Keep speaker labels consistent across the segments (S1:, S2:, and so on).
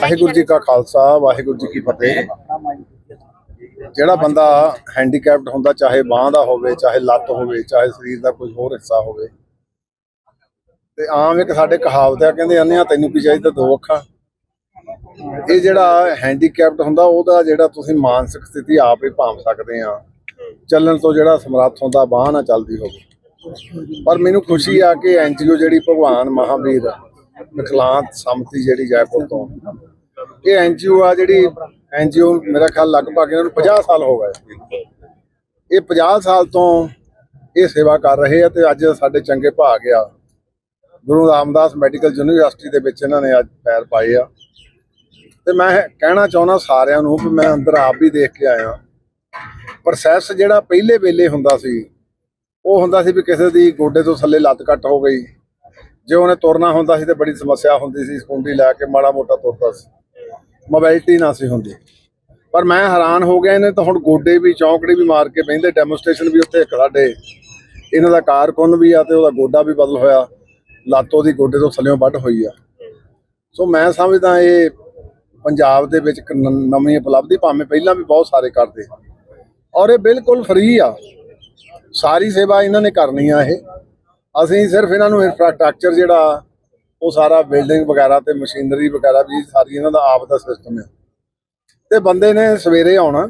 S1: ਵਾਹਿਗੁਰੂ ਜੀ ਕਾ ਖਾਲਸਾ, ਵਾਹਿਗੁਰੂ ਜੀ ਕੀ ਫਤਿਹ। ਜਿਹੜਾ ਬੰਦਾ ਹੈਂਡੀਕੈਪਡ ਹੁੰਦਾ, ਚਾਹੇ ਬਾਹ ਦਾ ਹੋਵੇ, ਚਾਹੇ ਲੱਤ ਹੋਵੇ, ਚਾਹੇ ਸਰੀਰ ਦਾ ਕੋਈ ਹੋਰ ਹਿੱਸਾ ਹੋਵੇ, ਤੇ ਆਮ ਇੱਕ ਸਾਡੇ ਕਹਾਵਤ ਆ, ਕਹਿੰਦੇ ਅੰਨਿਆ ਤੈਨੂੰ ਕੀ ਚਾਹੀਦਾ, ਦੋ ਅੱਖਾਂ। ਇਹ ਜਿਹੜਾ ਹੈਂਡੀਕੈਪਡ ਹੁੰਦਾ, ਉਹਦਾ ਜਿਹੜਾ ਤੁਸੀਂ ਮਾਨਸਿਕ ਸਥਿਤੀ ਆਪ ਹੀ ਭਾਂਪ ਸਕਦੇ ਆ। ਚੱਲਣ ਤੋਂ ਜਿਹੜਾ ਸਮਰੱਥ ਹੁੰਦਾ, ਬਾਹ ਨਾ ਚੱਲਦੀ ਹੋਵੇ। ਪਰ ਮੈਨੂੰ ਖੁਸ਼ੀ ਆ ਕਿ ਐਨਜੀਓ ਜਿਹੜੀ ਭਗਵਾਨ ਮਹਾਵੀਰ ਵਿਕਲਾਂਤ ਸਮਤੀ ਜਿਹੜੀ ਜੈਪੁਰ ਤੋਂ ਇਹ ਐਨਜੀਓ ਆ ਜਿਹੜੀ ਐਨਜੀਓ ਮੇਰਾ ਖਿਆਲ ਲਗਭਗ ਇਹਨਾਂ ਨੂੰ 50 ਸਾਲ ਹੋ ਗਏ। ਇਹ 50 ਸਾਲ ਤੋਂ ਇਹ ਸੇਵਾ ਕਰ ਰਹੇ ਆ ਤੇ ਅੱਜ ਸਾਡੇ ਚੰਗੇ ਭਾਗ ਆ। ਗੁਰੂ ਰਾਮਦਾਸ ਮੈਡੀਕਲ ਯੂਨੀਵਰਸਿਟੀ ਦੇ ਵਿੱਚ ਇਹਨਾਂ ਨੇ ਅੱਜ ਪੈਰ ਪਾਏ ਆ। ਤੇ ਮੈਂ ਕਹਿਣਾ ਚਾਹੁੰਦਾ ਸਾਰਿਆਂ ਨੂੰ ਵੀ ਮੈਂ ਅੰਦਰ ਆਪ ਵੀ ਦੇਖ ਕੇ ਆਇਆ। ਪ੍ਰੋਸੈਸ ਜਿਹੜਾ ਪਹਿਲੇ ਵੇਲੇ ਹੁੰਦਾ ਸੀ, ਉਹ ਹੁੰਦਾ ਸੀ ਵੀ ਕਿਸੇ ਦੀ ਗੋਡੇ ਤੋਂ ਥੱਲੇ ਲੱਤ ਕੱਟ ਹੋ ਗਈ। ਜੇ ਉਹਨੇ ਤੁਰਨਾ ਹੁੰਦਾ ਸੀ ਤੇ ਬੜੀ ਸਮੱਸਿਆ ਹੁੰਦੀ ਸੀ ਸਕੁੰਡੀ ਲੈ ਕੇ ਮਾੜਾ ਮੋਟਾ ਤੁਰਦਾ ਸੀ। ਮੋਬਾਈਲਟੀ ਨਾ ਸੀ ਹੁੰਦੀ। ਪਰ ਮੈਂ ਹੈਰਾਨ ਹੋ ਗਿਆ ਇਹਨੇ ਤਾਂ ਹੁਣ ਗੋਡੇ ਵੀ, ਚੌਂਕੜੇ ਵੀ ਮਾਰ ਕੇ ਬਹਿੰਦੇ ਡੈਮੋਸਟ੍ਰੇਸ਼ਨ ਵੀ ਉੱਥੇ ਸਾਡੇ। ਇਹਨਾਂ ਦਾ ਕਾਰਕੁਨ ਵੀ ਆ ਤੇ ਉਹਦਾ ਗੋਡਾ ਵੀ ਬਦਲ ਹੋਇਆ। ਲੱਤ ਦੀ ਗੋਡੇ ਤੋਂ ਥੱਲੇੋਂ ਵੱਢ ਹੋਈ ਆ। ਸੋ ਮੈਂ ਸਮਝਦਾ ਇਹ ਪੰਜਾਬ ਦੇ ਵਿੱਚ ਇੱਕ ਨ- ਨਵੀਂ ਉਪਲਬਧੀ, ਭਾਵੇਂ ਪਹਿਲਾਂ ਵੀ ਬਹੁਤ ਸਾਰੇ ਕਰਦੇ। ਔਰ ਇਹ ਬਿਲਕੁਲ ਫ੍ਰੀ ਆ। ਸਾਰੀ ਸੇਵਾ ਇਹਨਾਂ ਨੇ ਕਰਨੀ ਆ ਇਹ। ਅਸੀਂ ਸਿਰਫ ਇਹਨਾਂ ਨੂੰ ਇਨਫਰਾਸਟ੍ਰਕਚਰ ਜਿਹੜਾ ਉਹ ਸਾਰਾ ਬਿਲਡਿੰਗ ਵਗੈਰਾ ਤੇ ਮਸ਼ੀਨਰੀ ਵਗੈਰਾ ਵੀ ਸਾਰੀ ਇਹਨਾਂ ਦਾ ਆਪ ਦਾ ਸਿਸਟਮ ਹੈ ਤੇ ਬੰਦੇ ਨੇ ਸਵੇਰੇ ਆਉਣਾ,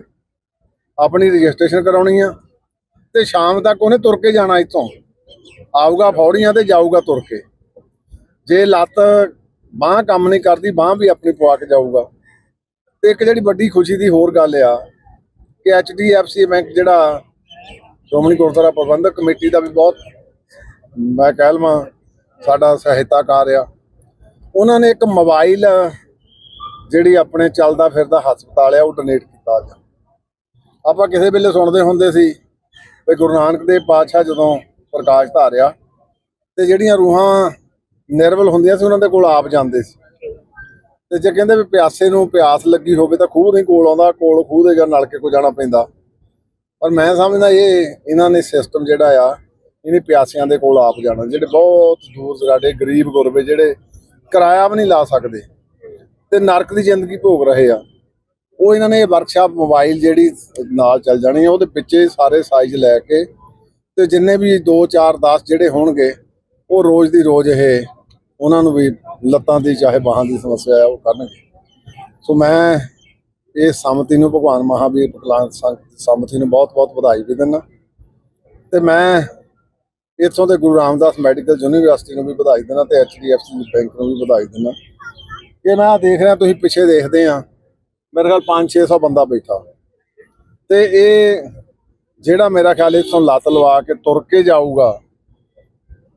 S1: ਆਪਣੀ ਰਜਿਸਟ੍ਰੇਸ਼ਨ ਕਰਾਉਣੀ ਆ ਤੇ ਸ਼ਾਮ ਤੱਕ ਉਹਨੇ ਤੁਰ ਕੇ ਜਾਣਾ ਇੱਥੋਂ। ਆਊਗਾ ਫੌੜੀਆਂ ਤੇ ਜਾਊਗਾ ਤੁਰ ਕੇ। ਜੇ ਲੱਤ ਬਾਹ ਕੰਮ ਨਹੀਂ ਕਰਦੀ, ਬਾਹ ਵੀ ਆਪਣੀ ਪਵਾ ਕੇ ਜਾਊਗਾ। ਤੇ ਇੱਕ ਜਿਹੜੀ ਵੱਡੀ ਖੁਸ਼ੀ ਦੀ ਹੋਰ ਗੱਲ ਆ ਕਿ HDFC ਬੈਂਕ ਜਿਹੜਾ ਸ਼੍ਰੋਮਣੀ ਗੁਰਦੁਆਰਾ ਪ੍ਰਬੰਧਕ ਕਮੇਟੀ ਦਾ ਵੀ ਬਹੁਤ ਮੈਂ ਕਹਿ ਲਵਾਂ ਸਾਡਾ ਸਹਾਇਤਾਕਾਰ ਆ। ਉਹਨਾਂ ਨੇ ਇੱਕ ਮੋਬਾਈਲ ਜਿਹੜੀ ਆਪਣੇ ਚੱਲਦਾ ਫਿਰਦਾ ਹਸਪਤਾਲ ਆ, ਉਹ ਡੋਨੇਟ ਕੀਤਾ ਅੱਜ। ਆਪਾਂ ਕਿਸੇ ਵੇਲੇ ਸੁਣਦੇ ਹੁੰਦੇ ਸੀ ਵੀ ਗੁਰੂ ਨਾਨਕ ਦੇਵ ਪਾਤਸ਼ਾਹ ਜਦੋਂ ਪ੍ਰਕਾਸ਼ ਧਾਰਿਆ ਤੇ ਜਿਹੜੀਆਂ ਰੂਹਾਂ ਨਿਰਵਲ ਹੁੰਦੀਆਂ ਸੀ, ਉਹਨਾਂ ਦੇ ਕੋਲ ਆਪ ਜਾਂਦੇ ਸੀ। ਤੇ ਜੇ ਕਹਿੰਦੇ ਵੀ ਪਿਆਸੇ ਨੂੰ ਪਿਆਸ ਲੱਗੀ ਹੋਵੇ ਤਾਂ ਖੂਹ ਨਹੀਂ ਕੋਲ ਆਉਂਦਾ, ਕੋਲ ਖੂਹ ਦੇ ਜਾਂ ਨਲਕੇ ਕੋ ਜਾਣਾ ਪੈਂਦਾ। ਪਰ ਮੈਂ ਸਮਝਦਾ ਇਹ, ਇਹਨਾਂ ਨੇ ਸਿਸਟਮ ਜਿਹੜਾ ਆ ਇਹਨੇ ਪਿਆਸਿਆਂ ਦੇ ਕੋਲ ਆਪ ਜਾਣਾ, ਜਿਹੜੇ ਬਹੁਤ ਦੂਰ ਦਰਾਡੇ ਗਰੀਬ ਗੁਰਬੇ ਜਿਹੜੇ ਕਿਰਾਇਆ ਵੀ ਨਹੀਂ ਲਾ ਸਕਦੇ ਤੇ ਨਰਕ ਦੀ ਜ਼ਿੰਦਗੀ ਭੋਗ ਰਹੇ ਆ। ਉਹ ਇਹਨਾਂ ਨੇ ਇਹ ਵਰਕਸ਼ਾਪ ਮੋਬਾਈਲ ਜਿਹੜੀ ਨਾਲ ਚੱਲ ਜਾਣੀ ਆ, ਉਹਦੇ ਪਿੱਛੇ ਸਾਰੇ ਸਾਈਜ਼ ਲੈ ਕੇ ਤੇ ਜਿੰਨੇ ਵੀ 2 4 10 ਜਿਹੜੇ ਹੋਣਗੇ, ਉਹ ਰੋਜ਼ ਦੀ ਰੋਜ਼ ਇਹ ਉਹਨਾਂ ਨੂੰ ਵੀ ਲੱਤਾਂ ਦੀ ਚਾਹੇ ਬਾਹਾਂ ਦੀ ਸਮੱਸਿਆ ਹੈ ਉਹ ਕਰਨਗੇ। ਸੋ ਮੈਂ ਇਹ ਸਮਤੀ ਨੂੰ ਭਗਵਾਨ ਮਹਾਵੀਰ ਵਿਕਲਾਂਗ ਸੰਘ ਸਮਤੀ ਨੂੰ ਬਹੁਤ-ਬਹੁਤ ਵਧਾਈ ਵੀ ਦਿੰਦਾ। ਤੇ ਮੈਂ ਇੱਥੋਂ ਦੇ ਗੁਰੂ ਰਾਮਦਾਸ ਮੈਡੀਕਲ ਯੂਨੀਵਰਸਿਟੀ ਨੂੰ ਵੀ ਵਧਾਈ ਦਿੰਦਾ ਤੇ HDFC ਬੈਂਕ ਨੂੰ ਵੀ ਵਧਾਈ ਦਿੰਦਾ ਇਹ ਮੈਂ ਦੇਖ ਰਿਹਾ, ਤੁਸੀਂ ਪਿੱਛੇ ਦੇਖਦੇ ਆ। ਮੇਰੇ ਖਿਆਲ 5-600 ਬੰਦਾ ਬੈਠਾ। ਤੇ ਇਹ ਜਿਹੜਾ ਮੇਰਾ ਖਿਆਲ ਇੱਥੋਂ ਲੱਤ ਲਵਾ ਕੇ ਤੁਰ ਕੇ ਜਾਊਗਾ।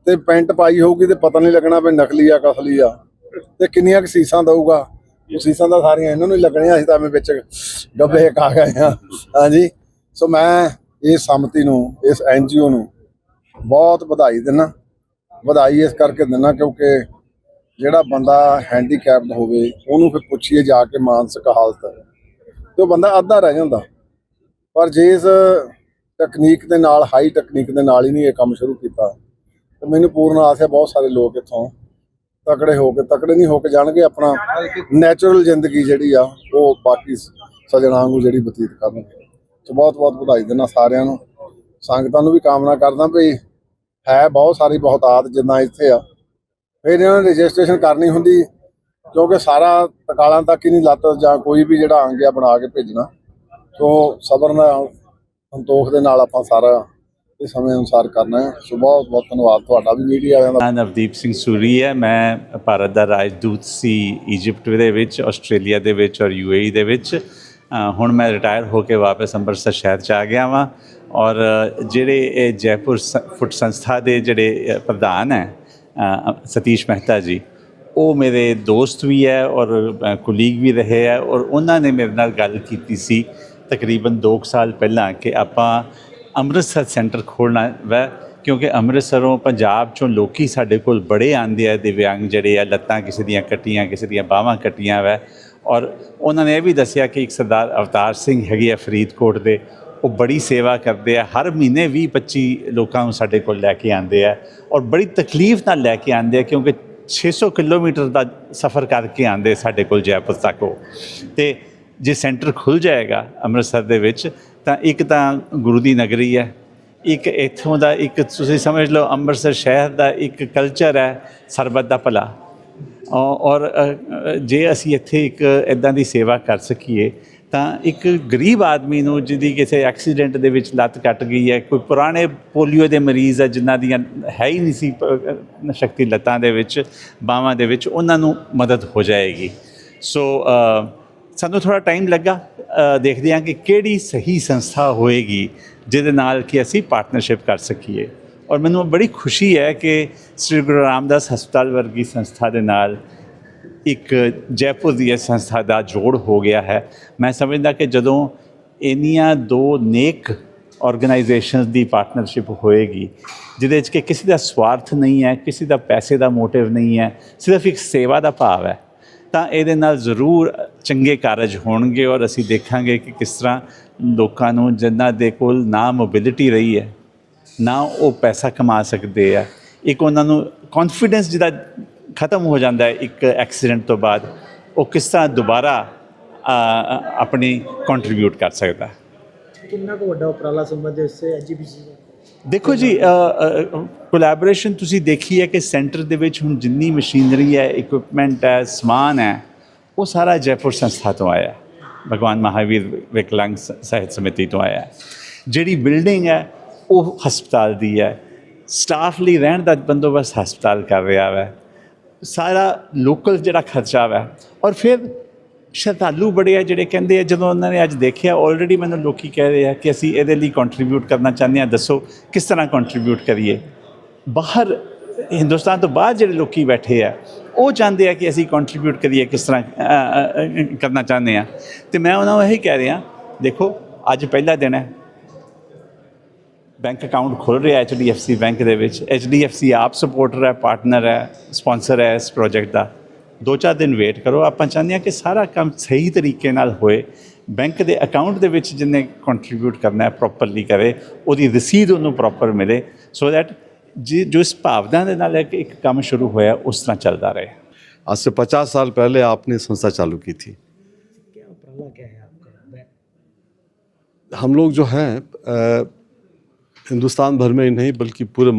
S1: ਤੇ ਪੈਂਟ ਪਾਈ ਹੋਊਗੀ ਤੇ ਪਤਾ ਨਹੀਂ ਲੱਗਣਾ ਵੀ ਨਕਲੀ ਆ, ਕਸਲੀ ਆ। ਤੇ ਕਿੰਨੀਆਂ ਕੁ ਸੀਸਾਂ ਦਊਗਾ। ਉਹ ਸੀਸਾਂ ਦਾ ਸਾਰੀਆਂ ਇਹਨਾਂ ਨੂੰ ਲੱਗਣੀਆਂ, ਅਸੀਂ ਤਾਂ ਐਵੇਂ ਵਿੱਚ ਡੱਬੇ ਕਾ ਗਏ ਆ। ਹਾਂਜੀ। ਸੋ ਮੈਂ ਇਸ ਸਮਤੀ ਨੂੰ, ਇਸ ਐਨਜੀਓ ਨੂੰ ਬਹੁਤ ਵਧਾਈ ਦਿੰਦਾ ਵਧਾਈ ਇਸ ਕਰਕੇ ਦਿੰਦਾ ਕਿਉਂਕਿ ਜਿਹੜਾ ਬੰਦਾ ਹੈਂਡੀਕੈਪਡ ਹੋਵੇ, ਉਹਨੂੰ ਫਿਰ ਪੁੱਛੀਏ ਜਾ ਕੇ ਮਾਨਸਿਕ ਹਾਲਤ। ਤੇ ਉਹ ਬੰਦਾ ਅੱਧਾ ਰਹਿ ਜਾਂਦਾ। ਪਰ ਜੇ ਇਸ ਤਕਨੀਕ ਦੇ ਨਾਲ ਹਾਈ ਟੈਕਨੀਕ ਦੇ ਨਾਲ ਹੀ ਨਹੀਂ ਇਹ ਕੰਮ ਸ਼ੁਰੂ ਕੀਤਾ, ਤੇ ਮੈਨੂੰ ਪੂਰਨ ਆਸ ਹੈ ਬਹੁਤ ਸਾਰੇ ਲੋਕ ਇੱਥੋਂ ਤਕੜੇ ਹੋ ਕੇ, ਤਕੜੇ ਨਹੀਂ ਹੋ ਕੇ ਜਾਣਗੇ ਆਪਣਾ ਨੈਚੁਰਲ ਜ਼ਿੰਦਗੀ ਜਿਹੜੀ ਆ, ਉਹ ਬਾਕੀ ਸਜਣਾ ਵਾਂਗੂ ਜਿਹੜੀ ਬਤੀਤ ਕਰਨਗੇ। ਸੋ ਬਹੁਤ ਬਹੁਤ ਵਧਾਈ ਦਿੰਦਾ ਸਾਰਿਆਂ ਨੂੰ। ਸੰਗਤਾਂ ਨੂੰ ਵੀ ਕਾਮਨਾ ਕਰਦਾ ਵੀ ਹੈ ਬਹੁਤ ਸਾਰੀ ਬਹੁਤਾਤ ਜਿੱਦਾਂ ਇੱਥੇ ਆ। ਫਿਰ ਇਹਨਾਂ ਨੇ ਰਜਿਸਟ੍ਰੇਸ਼ਨ ਕਰਨੀ ਹੁੰਦੀ ਕਿਉਂਕਿ ਸਾਰਾ ਤਕਾਲਾਂ ਤੱਕ ਹੀ ਨਹੀਂ ਲੱਤ ਜਾਂ ਕੋਈ ਵੀ ਜਿਹੜਾ ਅੰਗ ਆ ਬਣਾ ਕੇ ਭੇਜਣਾ। ਸੋ ਸਬਰ ਨਾਲ, ਸੰਤੋਖ ਦੇ ਨਾਲ ਆਪਾਂ ਸਾਰਾ ਇਹ ਸਮੇਂ ਅਨੁਸਾਰ ਕਰਨਾ ਹੈ। ਸੋ ਬਹੁਤ ਬਹੁਤ ਧੰਨਵਾਦ ਤੁਹਾਡਾ ਵੀ ਮੀਡੀਆ ਵਾਲਿਆਂ ਦਾ।
S2: ਮੈਂ ਨਵਦੀਪ ਸਿੰਘ ਸੂਰੀ ਹੈ। ਮੈਂ ਭਾਰਤ ਦਾ ਰਾਜਦੂਤ ਸੀ ਇਜਿਪਟ ਦੇ ਵਿੱਚ, ਆਸਟ੍ਰੇਲੀਆ ਦੇ ਵਿੱਚ ਔਰ ਯੂਏਈ ਦੇ ਵਿੱਚ। ਹੁਣ ਮੈਂ ਰਿਟਾਇਰ ਹੋ ਕੇ ਵਾਪਸ ਅੰਮ੍ਰਿਤਸਰ ਸ਼ਹਿਰ ਚ ਆ ਗਿਆ ਵਾਂ। ਔਰ ਜਿਹੜੇ ਇਹ ਜੈਪੁਰ ਫੁੱਟ ਸੰਸਥਾ ਦੇ ਜਿਹੜੇ ਪ੍ਰਧਾਨ ਹੈ ਸਤੀਸ਼ ਮਹਿਤਾ ਜੀ, ਉਹ ਮੇਰੇ ਦੋਸਤ ਵੀ ਹੈ ਔਰ ਕੁਲੀਗ ਵੀ ਰਹੇ ਹੈ ਔਰ ਉਹਨਾਂ ਨੇ ਮੇਰੇ ਨਾਲ ਗੱਲ ਕੀਤੀ ਸੀ ਤਕਰੀਬਨ 2 ਸਾਲ ਪਹਿਲਾਂ ਕਿ ਆਪਾਂ ਅੰਮ੍ਰਿਤਸਰ ਸੈਂਟਰ ਖੋਲਣਾ ਵੈ, ਕਿਉਂਕਿ ਅੰਮ੍ਰਿਤਸਰੋਂ ਪੰਜਾਬ ਚੋਂ ਲੋਕੀ ਸਾਡੇ ਕੋਲ ਬੜੇ ਆਂਦੇ ਆ, ਦਿਵਿਆਂਗ ਜਿਹੜੇ ਆ, ਲੱਤਾਂ ਕਿਸੇ ਦੀਆਂ ਕੱਟੀਆਂ, ਕਿਸੇ ਦੀਆਂ ਬਾਹਾਂ ਕੱਟੀਆਂ ਵੈ ਔਰ ਉਹਨਾਂ ਨੇ ਇਹ ਵੀ ਦੱਸਿਆ ਕਿ ਇੱਕ ਸਰਦਾਰ ਅਵਤਾਰ ਸਿੰਘ ਹੈਗੇ ਆ ਫਰੀਦਕੋਟ ਦੇ ਉਹ ਬੜੀ ਸੇਵਾ ਕਰਦੇ ਆ। ਹਰ ਮਹੀਨੇ 20 25 ਲੋਕਾਂ ਨੂੰ ਸਾਡੇ ਕੋਲ ਲੈ ਕੇ ਆਉਂਦੇ ਆ ਔਰ ਬੜੀ ਤਕਲੀਫ ਨਾਲ ਲੈ ਕੇ ਆਉਂਦੇ ਆ ਕਿਉਂਕਿ 600 ਕਿਲੋਮੀਟਰ ਦਾ ਸਫ਼ਰ ਕਰਕੇ ਆਉਂਦੇ ਸਾਡੇ ਕੋਲ ਜੈਪੁਰ ਤੱਕ ਉਹ। ਤੇ ਜੇ ਸੈਂਟਰ ਖੁੱਲ ਜਾਏਗਾ ਅੰਮ੍ਰਿਤਸਰ ਦੇ ਵਿੱਚ ਤਾਂ ਇੱਕ ਤਾਂ ਗੁਰੂ ਦੀ ਨਗਰੀ ਹੈ, ਇੱਕ ਇੱਥੋਂ ਦਾ ਇੱਕ ਤੁਸੀਂ ਸਮਝ ਲਓ ਅੰਮ੍ਰਿਤਸਰ ਸ਼ਹਿਰ ਦਾ ਇੱਕ ਕਲਚਰ ਹੈ, ਸਰਬੱਤ ਦਾ ਭਲਾ। ਔਰ ਜੇ ਅਸੀਂ ਇੱਥੇ ਇੱਕ ਇਦਾਂ ਦੀ ਸੇਵਾ ਕਰ ਸਕੀਏ ਤਾਂ ਇੱਕ ਗਰੀਬ ਆਦਮੀ ਨੂੰ ਜਿਹਦੀ ਕਿਸੇ ਐਕਸੀਡੈਂਟ ਦੇ ਵਿੱਚ ਲੱਤ ਕੱਟ ਗਈ ਹੈ, ਕੋਈ ਪੁਰਾਣੇ ਪੋਲੀਓ ਦੇ ਮਰੀਜ਼ ਹੈ ਜਿਨ੍ਹਾਂ ਦੀਆਂ ਹੈ ਹੀ ਨਹੀਂ ਸੀ ਸ਼ਕਤੀ ਲੱਤਾਂ ਦੇ ਵਿੱਚ, ਬਾਹਾਂ ਦੇ ਵਿੱਚ, ਉਹਨਾਂ ਨੂੰ ਮਦਦ ਹੋ ਜਾਏਗੀ। ਸੋ ਸਾਨੂੰ ਥੋੜਾ ਟਾਈਮ ਲੱਗਾ ਦੇਖਦੇ ਹਾਂ ਕਿ ਕਿਹੜੀ ਸਹੀ ਸੰਸਥਾ ਹੋਏਗੀ, ਜਿਹਦੇ ਨਾਲ ਕਿ ਅਸੀਂ ਪਾਰਟਨਰਸ਼ਿਪ ਕਰ ਸਕੀਏ। ਔਰ ਮੈਨੂੰ ਬੜੀ ਖੁਸ਼ੀ ਹੈ ਕਿ ਸ੍ਰੀ ਗੁਰੂ ਰਾਮਦਾਸ ਹਸਪਤਾਲ ਵਰਗੀ ਸੰਸਥਾ ਦੇ ਨਾਲ ਇੱਕ ਜੈਪੁਰ ਦੀ ਇਹ ਸੰਸਥਾ ਦਾ ਜੋੜ ਹੋ ਗਿਆ ਹੈ। ਮੈਂ ਸਮਝਦਾ ਕਿ ਜਦੋਂ ਇੰਨੀਆਂ ਦੋ ਨੇਕ ਆਰਗੇਨਾਈਜੇਸ਼ਨਸ ਦੀ ਪਾਰਟਨਰਸ਼ਿਪ ਹੋਏਗੀ, ਜਿਹਦੇ ਵਿੱਚ ਕਿ ਕਿਸੇ ਦਾ ਸਵਾਰਥ ਨਹੀਂ ਹੈ, ਕਿਸੇ ਦਾ ਪੈਸੇ ਦਾ ਮੋਟਿਵ ਨਹੀਂ ਹੈ, ਸਿਰਫ ਇੱਕ ਸੇਵਾ ਦਾ ਭਾਵ ਹੈ, ਤਾਂ ਇਹਦੇ ਨਾਲ ਜ਼ਰੂਰ ਚੰਗੇ ਕਾਰਜ ਹੋਣਗੇ ਔਰ ਅਸੀਂ ਦੇਖਾਂਗੇ ਕਿ ਕਿਸ ਤਰ੍ਹਾਂ ਲੋਕਾਂ ਨੂੰ ਜਿਨ੍ਹਾਂ ਦੇ ਕੋਲ ਨਾ ਮੋਬਿਲਿਟੀ ਰਹੀ ਹੈ, ਨਾ ਉਹ ਪੈਸਾ ਕਮਾ ਸਕਦੇ ਆ। ਇੱਕ ਉਹਨਾਂ ਨੂੰ ਕੌਨਫੀਡੈਂਸ ਜਿਹਦਾ ਖਤਮ ਹੋ ਜਾਂਦਾ ਹੈ ਇੱਕ ਐਕਸੀਡੈਂਟ ਤੋਂ ਬਾਅਦ ਉਹ ਕਿਸ ਤਰ੍ਹਾਂ ਦੁਬਾਰਾ ਆਪਣੀ ਕੰਟਰੀਬਿਊਟ ਕਰ ਸਕਦਾ
S3: ਕਿੰਨਾ ਕੁ ਵੱਡਾ ਉਪਰਾਲਾ ਸਮਝਦੇ ਇਸ ਐਜੀਪੀਸੀ ਦਾ?
S2: ਦੇਖੋ ਜੀ ਕੋਲੈਬੋਰੇਸ਼ਨ ਤੁਸੀਂ ਦੇਖੀ ਹੈ ਕਿ ਸੈਂਟਰ ਦੇ ਵਿੱਚ ਹੁਣ ਜਿੰਨੀ ਮਸ਼ੀਨਰੀ ਹੈ ਇਕਵਿਪਮੈਂਟ ਹੈ ਸਮਾਨ ਹੈ ਉਹ ਸਾਰਾ ਜੈਪੁਰ ਸੰਸਥਾ ਤੋਂ ਆਇਆ ਹੈ। ਭਗਵਾਨ ਮਹਾਵੀਰ ਵਿਕਲਾਂਗ ਸਾਹਿਤ ਸਮਿਤੀ ਤੋਂ ਆਇਆ ਹੈ। ਜਿਹੜੀ ਬਿਲਡਿੰਗ ਹੈ ਉਹ ਹਸਪਤਾਲ ਦੀ ਹੈ। ਸਟਾਫ ਲਈ ਰਹਿਣ ਦਾ ਬੰਦੋਬਸਤ ਹਸਪਤਾਲ ਕਰ ਰਿਹਾ ਹੈ। ਸਾਰਾ ਲੋਕਲ ਜਿਹੜਾ ਖਰਚਾ ਵਾ। ਔਰ ਫਿਰ ਸ਼ਰਧਾਲੂ ਬੜੇ ਆ ਜਿਹੜੇ ਕਹਿੰਦੇ ਆ, ਜਦੋਂ ਉਹਨਾਂ ਨੇ ਅੱਜ ਦੇਖਿਆ ਆਲਰੇਡੀ ਮੈਨੂੰ ਲੋਕੀ ਕਹਿ ਰਹੇ ਆ ਕਿ ਅਸੀਂ ਇਹਦੇ ਲਈ ਕੰਟਰੀਬਿਊਟ ਕਰਨਾ ਚਾਹੁੰਦੇ ਆ। ਦੱਸੋ, ਕਿਸ ਤਰ੍ਹਾਂ ਕੰਟਰੀਬਿਊਟ ਕਰੀਏ? ਬਾਹਰ, ਹਿੰਦੁਸਤਾਨ ਤੋਂ ਬਾਹਰ ਜਿਹੜੇ ਲੋਕੀ ਬੈਠੇ ਆ, ਉਹ ਚਾਹੁੰਦੇ ਆ ਕਿ ਅਸੀਂ ਕੰਟਰੀਬਿਊਟ ਕਰੀਏ, ਕਿਸ ਤਰ੍ਹਾਂ ਕਰਨਾ ਚਾਹੁੰਦੇ ਆ। ਤੇ ਮੈਂ ਉਹਨਾਂ ਨੂੰ ਇਹੀ ਕਹਿ ਰਿਹਾ, ਦੇਖੋ, ਅੱਜ ਪਹਿਲਾ ਦਿਨ ਹੈ। ਬੈਂਕ ਅਕਾਊਂਟ ਖੁੱਲ ਰਿਹਾ HDFC ਬੈਂਕ ਦੇ ਵਿੱਚ HDFC ਆਪ ਸਪੋਰਟਰ ਹੈ ਪਾਰਟਨਰ ਹੈ ਸਪਾਂਸਰ ਹੈ ਇਸ ਪ੍ਰੋਜੈਕਟ ਦਾ ਦੋ ਚਾਰ ਦਿਨ ਵੇਟ ਕਰੋ ਆਪਾਂ ਚਾਹੁੰਦੇ ਹਾਂ ਕਿ ਸਾਰਾ ਕੰਮ ਸਹੀ ਤਰੀਕੇ ਨਾਲ ਹੋਏ ਬੈਂਕ ਦੇ ਅਕਾਊਂਟ ਦੇ ਵਿੱਚ ਜਿੰਨੇ ਕੰਟਰੀਬਿਊਟ ਕਰਨਾ ਹੈ ਪ੍ਰੋਪਰਲੀ ਕਰੇ ਉਹਦੀ ਰਸੀਦ ਉਹਨੂੰ ਪ੍ਰੋਪਰ ਮਿਲੇ ਸੋ ਦੈਟ ਜੀ ਜੋ ਇਸ ਭਾਵਨਾ ਦੇ ਨਾਲ ਇੱਕ ਇੱਕ ਕੰਮ ਸ਼ੁਰੂ ਹੋਇਆ ਉਸ ਤਰ੍ਹਾਂ ਚੱਲਦਾ ਰਹੇ
S4: आज से पचास साल पहले आपने संस्था चालू की थी
S3: क्या उप्राला क्या है आपका
S4: हम लोग जो हैं अ, हिंदुस्तान भर में ही नहीं, बल्कि पूरे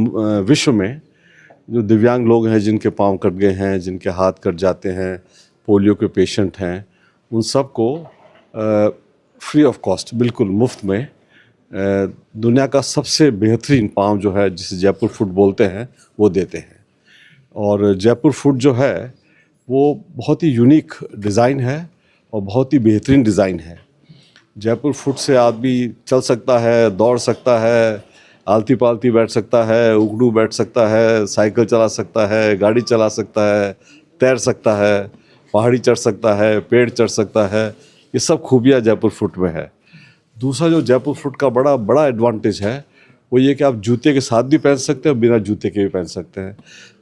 S4: विश्व में जो दिव्यांग लोग हैं, जिनके पाँव कट गए हैं, जिनके हाथ कट जाते हैं, पोलियो के पेशेंट हैं, उन सबको फ्री ऑफ़ कॉस्ट बिल्कुल मुफ़्त में दुनिया का सबसे बेहतरीन पाँव जो है, जिसे जयपुर फ़ूड बोलते हैं, वो देते हैं। और जयपुर फ़ूड जो है, वो बहुत ही यूनिक डिज़ाइन है और बहुत ही बेहतरीन डिज़ाइन है। जयपुर फ़ूड से आदमी चल सकता है, दौड़ सकता है आलती पालती बैठ सकता है, उगड़ू बैठ सकता है, साइकिल चला सकता है, गाड़ी चला सकता है, तैर सकता है, पहाड़ी चढ़ सकता है, पेड़ चढ़ सकता है, ये सब खूबियाँ जयपुर फुट में है। दूसरा जो जयपुर फुट का बड़ा बड़ा एडवांटेज है, वो ये कि आप जूते के साथ भी पहन सकते हैं बिना जूते के भी पहन सकते हैं।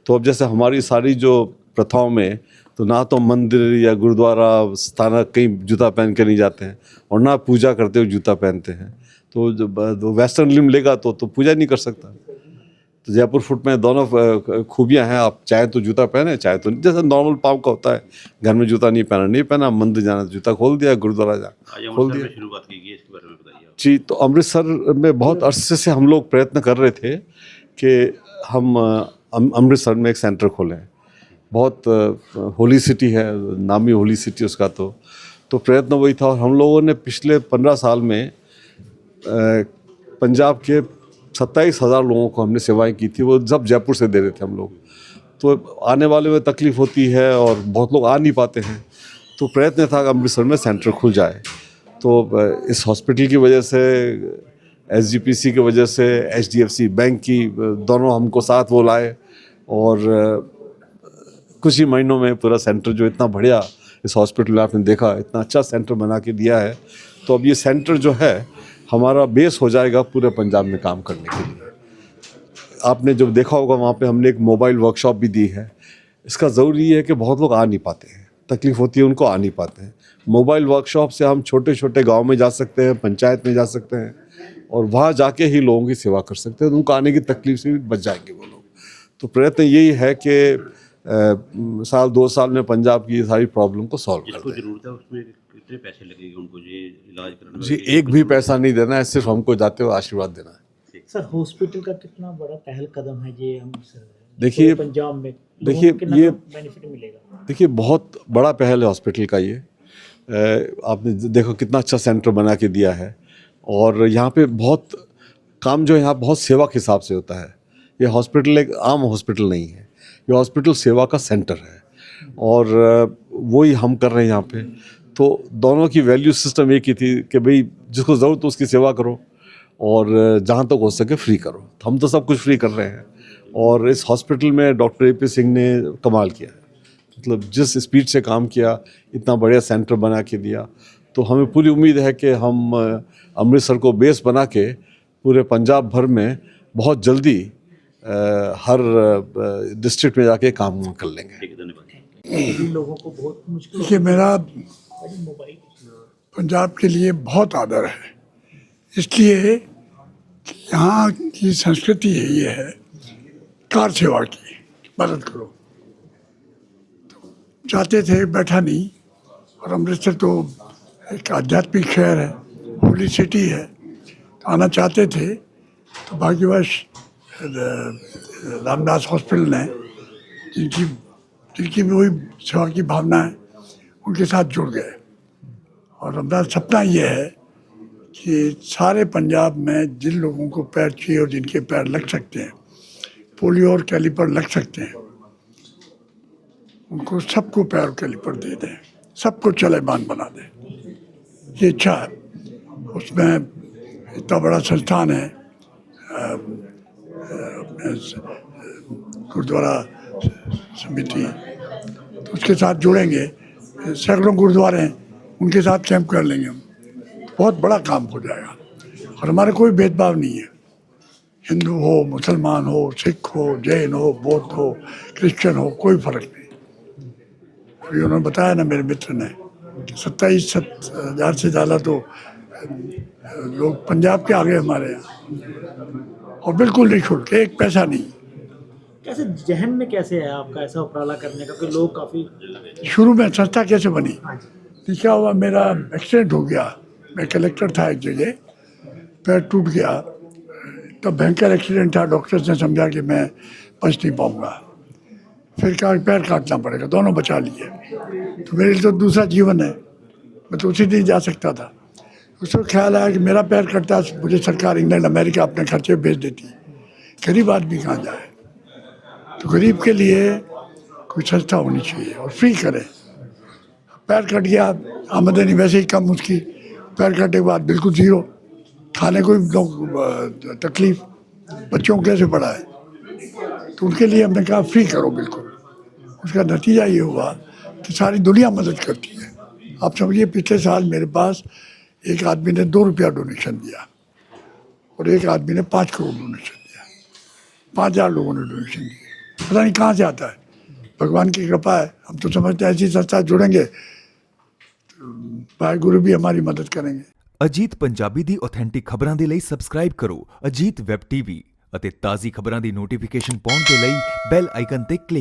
S4: तो अब जैसे हमारी सारी जो प्रथाओं में तो ना तो मंदिर या गुरुद्वारा, स्थानक कहीं जूता पहन के नहीं जाते हैं और ना पूजा करते हुए जूता पहनते हैं। तो जब वेस्टर्न लिम लेगा तो तो पूजा नहीं कर सकता। तो जयपुर फुट में दोनों खूबियाँ हैं। आप चाहे तो जूता पहने चाहे तो जैसे नॉर्मल पाँव का होता है। घर में जूता नहीं पहना नहीं पहना मंदिर जाना जूता खोल दिया गुरुद्वारा जा खोल दिया।
S5: शुरुआत की गई इसके बारे में बताइए आप।
S4: जी तो अमृतसर में बहुत अरसे से हम लोग प्रयत्न कर रहे थे कि हम अमृतसर में एक सेंटर खोलें। बहुत होली सिटी है नामी होली सिटी उसका तो। तो प्रयत्न वही था और हम लोगों ने पिछले पंद्रह साल में पंजाब के सत्ताईस हज़ार लोगों को हमने सेवाएँ की थी, वो जब जयपुर से दे रहे थे हम लोग। तो आने वाले में तकलीफ़ होती है और बहुत लोग आ नहीं पाते हैं। तो प्रयत्न था कि अमृतसर में सेंटर खुल जाए। तो इस हॉस्पिटल की वजह से एस की वजह से, एचडीएफसी बैंक की दोनों हमको साथ वो लाए और कुछ ही महीनों में पूरा सेंटर जो इतना बढ़िया इस हॉस्पिटल में आपने देखा, इतना अच्छा सेंटर बना के दिया है। तो अब ये सेंटर जो है हमारा बेस हो जाएगा पूरे पंजाब में काम करने के लिए। आपने जब देखा होगा वहाँ पे हमने एक मोबाइल वर्कशॉप भी दी है। इसका ज़रूरी है कि बहुत लोग आ नहीं पाते हैं। तकलीफ़ होती है उनको आ नहीं पाते हैं। मोबाइल वर्कशॉप से हम छोटे छोटे गाँव में जा सकते हैं पंचायत में जा सकते हैं और वहाँ जाके ही लोगों की सेवा कर सकते हैं। तो उनको आने की तकलीफ़ से भी बच जाएँगे वो लोग। तो प्रयत्न यही है कि साल दो साल में पंजाब की सारी प्रॉब्लम को सॉल्व कर
S5: ज़रूरत है उसमें? कितने पैसे लगेंगे उनको ये इलाज कराने में
S4: जी एक भी पैसा नहीं देना है सिर्फ़ हमको जाते हुए आशीर्वाद देना है।
S3: सर हॉस्पिटल का कितना बड़ा पहल कदम है ये अमृतसर
S4: देखिए-
S3: पंजाब में
S4: देखिए, ये-
S3: बेनिफिट मिलेगा?
S4: देखिए बहुत बड़ा पहल है हॉस्पिटल का ये। आपने देखो कितना अच्छा सेंटर बना के दिया है। और यहाँ पे बहुत काम जो है यहाँ बहुत सेवा के हिसाब से होता है। ये हॉस्पिटल एक आम हॉस्पिटल नहीं है। ये हॉस्पिटल सेवा का सेंटर है। और वही हम कर रहे हैं यहाँ पे। तो दोनों की वैल्यू सिस्टम एक ही थी कि भाई जिसको ज़रूरत हो उसकी सेवा करो और जहाँ तक हो सके फ्री करो। तो हम तो सब कुछ फ्री कर रहे हैं। और इस हॉस्पिटल में डॉक्टर ए पी सिंह ने कमाल किया है। मतलब जिस स्पीड से काम किया इतना बढ़िया सेंटर बना के दिया तो हमें पूरी उम्मीद है कि हम अमृतसर को बेस बना के पूरे पंजाब भर में बहुत जल्दी हर डिस्ट्रिक्ट में जाके काम कर लेंगे।
S5: धन्यवाद।
S3: लोगों को बहुत मुश्किल
S6: मेरा पंजाब के लिए बहुत आदर है। इसलिए यहाँ की संस्कृति है ये है। कार सेवा की मदद करो। तो जाते थे, बैठा नहीं। और अमृतसर तो एक आध्यात्मिक शहर है होली सिटी है। तो आना चाहते थे तो भाग्यवश रामदास हॉस्पिटल ने जिनकी जिनकी भी वही सेवा की भावना है उनके साथ जुड़ गए। और हमारा सपना ये है कि सारे पंजाब में जिन लोगों को पैर चाहिए और जिनके पैर लग सकते हैं, पोलियो और कैलिपर लग सकते हैं, उनको सबको पैर कैलिपर दे दें, सबको चलेमान बना दें। ये इच्छा है। उसमें इतना बड़ा संस्थान है गुरुद्वारा समिति तो उसके साथ जुड़ेंगे। सैकड़ों गुरुद्वारे हैं, उनके साथ कैंप कर लेंगे हम। बहुत बड़ा काम हो जाएगा। और हमारा कोई भेदभाव नहीं है। हिंदू हो, मुसलमान हो, सिख हो, जैन हो, बौद्ध हो, क्रिश्चियन हो, कोई फ़र्क नहीं। अभी उन्होंने बताया ना मेरे मित्र ने, सत्ताईस, सत हज़ार से ज़्यादा तो लोग पंजाब के आ गए हमारे यहाँ। और बिल्कुल निःशुल्क एक पैसा नहीं।
S3: कैसे जहन में कैसे है आपका ऐसा उपराला करने का? कि लोग काफ़ी
S6: शुरू में संस्था कैसे बनी?
S3: हाँ
S6: तो क्या हुआ मेरा एक्सीडेंट हो गया। मैं कलेक्टर था एक जगह। पैर टूट गया। तो भयंकर एक्सीडेंट था। डॉक्टर्स ने समझा कि मैं बच नहीं पाऊँगा। फिर कहा पैर काटना पड़ेगा। दोनों बचा लिए। तो मेरे लिए तो दूसरा जीवन है। मैं तो उसी दिन जा सकता था। उसको ख्याल आया कि मेरा पैर कटता मुझे सरकार इंग्लैंड अमेरिका अपने खर्चे भेज देती। गरीब आदमी कहाँ जाए? तो गरीब के लिए कोई संस्था होनी चाहिए और फ्री करें। पैर कट गया, आमदनी वैसे ही कम उसकी। पैर कटने के बाद बिल्कुल ज़ीरो खाने को भी तकलीफ़ बच्चों को कैसे पढ़ाए तो उनके लिए हमने कहा फ्री करो बिल्कुल। उसका नतीजा ये हुआ कि सारी दुनिया मदद करती है। आप समझिए, पिछले साल मेरे पास एक आदमी ने दो रुपया डोनेशन दिया और एक आदमी ने पाँच करोड़ डोनेशन दिया। पाँच हज़ार लोगों ने डोनेशन दिए पता नहीं कहाँ से आता है भगवान की कृपा है हम तो समझते हैं ऐसी संस्था जुड़ेंगे तो भाई गुरु भी हमारी मदद करेंगे
S7: ਅਜੀਤ ਪੰਜਾਬੀ ਦੀ ਆਥੈਂਟਿਕ ਖਬਰਾਂ ਦੇ ਲਈ ਸਬਸਕ੍ਰਾਈਬ ਕਰੋ ਅਜੀਤ ਵੈਬ ਟੀਵੀ ਅਤੇ ਤਾਜ਼ੀ ਖਬਰਾਂ ਦੀ ਨੋਟੀਫਿਕੇਸ਼ਨ ਪਾਉਣ ਦੇ ਲਈ ਬੈਲ ਆਈਕਨ ਤੇ ਕਲਿੱਕ